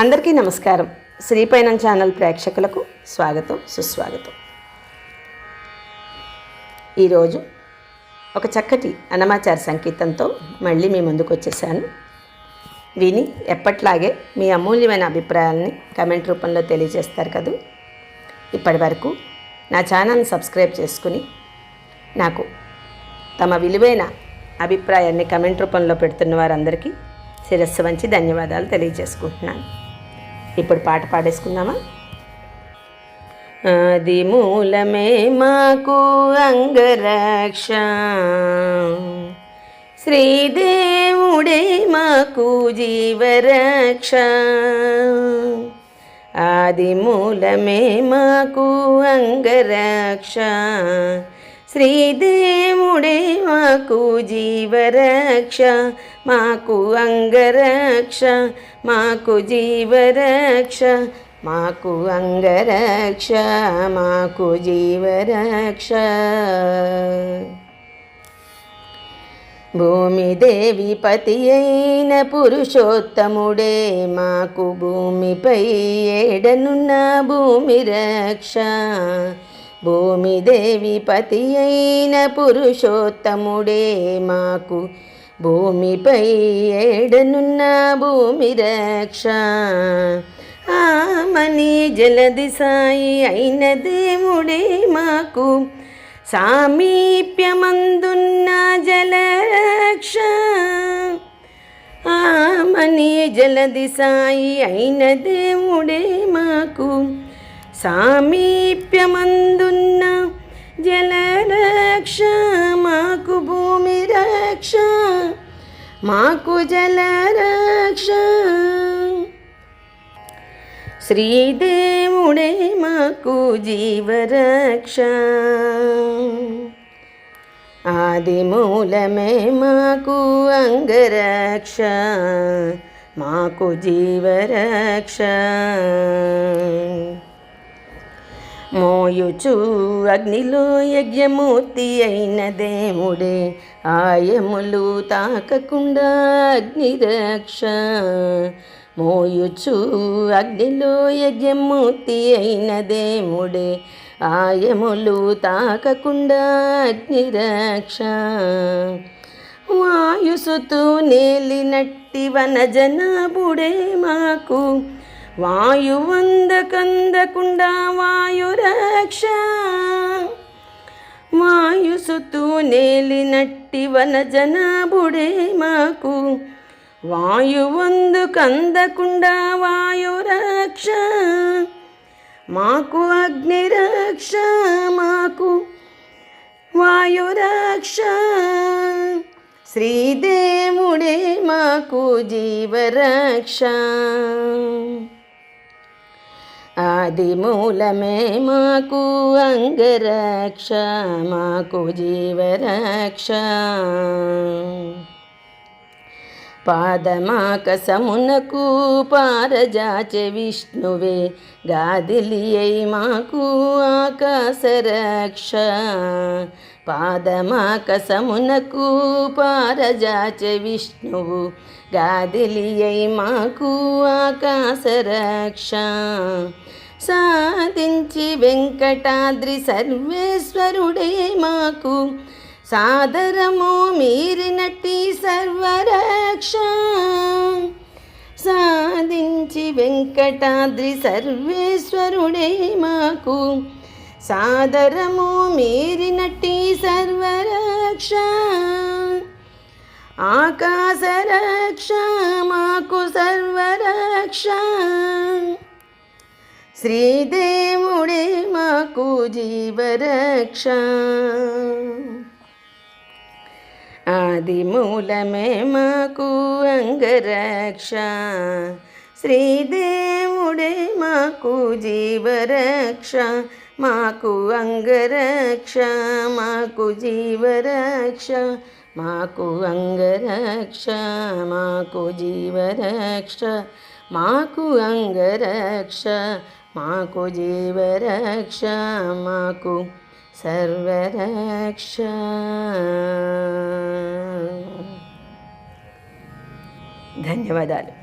అందరికీ నమస్కారం. శ్రీపైనం ఛానల్ ప్రేక్షకులకు స్వాగతం సుస్వాగతం. ఈరోజు ఒక చక్కటి అనమాచార సంకేతంతో మళ్ళీ మీ ముందుకు వచ్చేసాను విని ఎప్పట్లాగే మీ అమూల్యమైన అభిప్రాయాలని కమెంట్ రూపంలో తెలియజేస్తారు కదూ. ఇప్పటి వరకు నా ఛానల్ని సబ్స్క్రైబ్ చేసుకుని నాకు తమ విలువైన అభిప్రాయాన్ని కమెంట్ రూపంలో పెడుతున్న వారందరికీ శిరస్సు వంచి ధన్యవాదాలు తెలియజేసుకుంటున్నాను. ఇప్పుడు పాట పాడేసుకుందామా? ఆది మూలమే మాకు అంగరక్ష. శ్రీదేవుడే మాకు జీవరక్ష. ఆది మూలమే మాకు అంగరక్ష. శ్రీదేవుడే మాకు జీవరక్ష మాకు అంగరక్ష మాకు జీవరక్ష మాకు అంగరక్ష మాకు జీవరక్ష భూమిదేవి పతి అయిన పురుషోత్తముడే మాకు భూమిపై ఏడనున్న భూమి రక్ష భూమిదేవి పతి అయిన పురుషోత్తముడే మాకు. భూమిపై ఏడనున్న భూమి రక్ష. ఆమని జలది సాయి అయిన దేవుడే మాకు. సామీప్యమందున్న జలరక్ష. ఆమని జలది సాయి అయిన దేవుడే మాకు. సామీప్యమందున్న జలరక్ష మాకు భూమి రక్ష మాకు జలరక్ష. శ్రీదేవుడే మాకు జీవరక్ష. ఆది మూలమే మాకు అంగరక్ష మాకు జీవరక్ష. మోయుచు అగ్నిలో యజ్ఞమూర్తి అయిన దేవుడే ఆయములు తాకకుండా అగ్నిరక్ష. మోయుచు అగ్నిలో యజ్ఞమూర్తి అయిన దేవుడే ఆయములు తాకకుండా అగ్నిరక్ష. వాయుసుతూ నేలినట్టి వనజనాభుడే మాకు వాయువందకందకుండా వాయురక్ష వాయుసుతూ నేలినట్టి వనజనాభుడే మాకు. వాయువందు కందకుండా వాయురక్ష మాకు అగ్నిరక్ష మాకు వాయురక్ష శ్రీదేవుడే మాకు జీవరక్ష ఆది మూలమే మాకు అంగరక్ష మాకు జీవరక్ష. పాదమాకసమునకు పారజాచె విష్ణువే గాదిలియై మాకు ఆకాశరక్ష. పాదమాకసమునకు పారజాచె విష్ణువు గాదిలియై మాకు ఆకాశరక్ష. సాధించి వెంకటాద్రి సర్వేశ్వరుడే మాకు. సాదరము మీరినట్టి సర్వరక్ష. సాధించి వెంకటాద్రి సర్వేశ్వరుడే మాకు. సాదరము మీరినట్టి సర్వరక్ష. ఆకాశరక్ష మాకు సర్వరక్ష. శ్రీదేవుడే మాకు జీవరక్ష ఆది మూలమే మాకు అంగరక్ష శ్రీదేవుడే మాకు జీవరక్ష మాకు అంగరక్ష మాకు జీవరక్ష మాకు అంగరక్ష మాకు జీవరక్ష మాకు అంగరక్ష మాకు జీవరక్ష మాకు సర్వరక్ష. ధన్యవాదాలు.